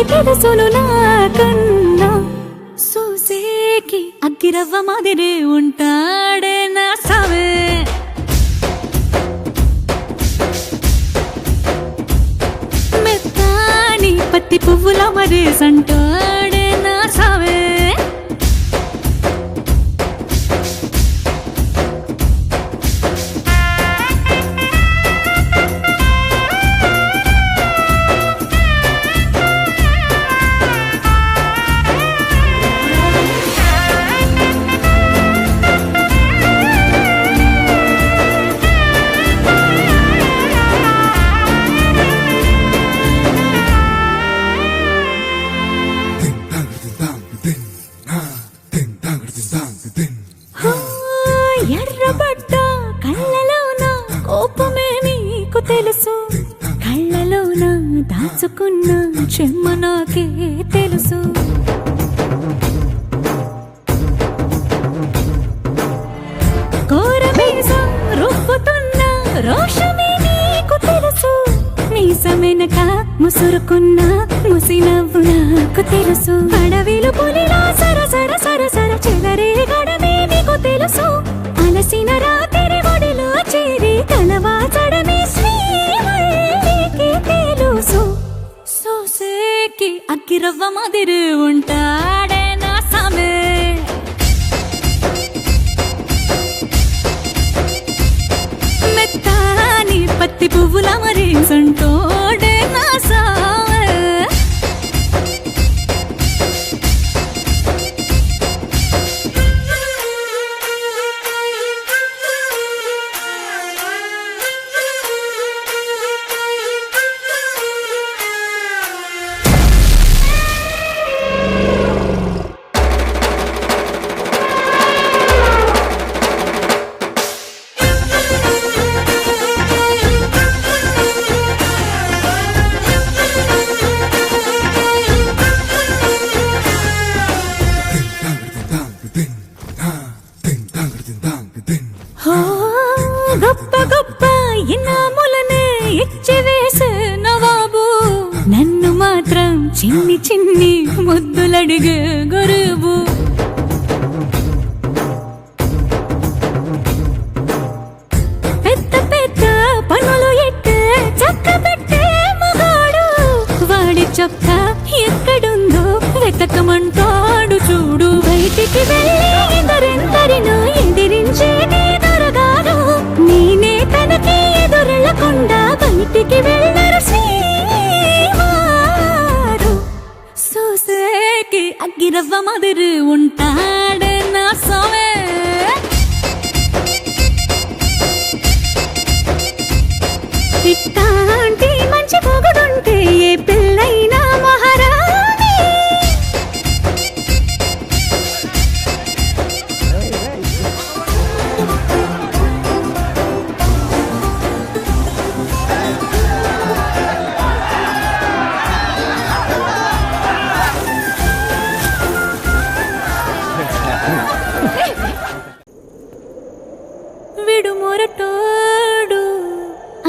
దేవుడెవరికి తెలుసును నాకన్నా సూసేకి అగ్గిరవ్వ మాదిరి ఉంటాడే నా సవే. మెత్తాని పత్తి పువ్వుల మరే సంటా నీకు తెలుసు? కళ్ళలోన దాచుకున్న చెమ్మ నాకే తెలుసు కోరమీసం రోషమే నీకు తెలుసు. మీసమెనక ముసురుకున్న ముసినవ్వు నాకు తెలుసు. అడవిలు పులిలా సర సర సోసేకి అగ్గిరవ్వ మాదిరి గొప్ప గొప్ప ఇనాములనే ఇచ్చి వేసే నవాబు నన్ను మాత్రం చిన్ని చిన్ని ముద్దులడిగే గురువు. ఎదురెళ్ళకుండా బయటికి వెళ్ళరు శ్రీవారు. సోసేకి అగ్గిరవ్వ మదురు ఉంటాడే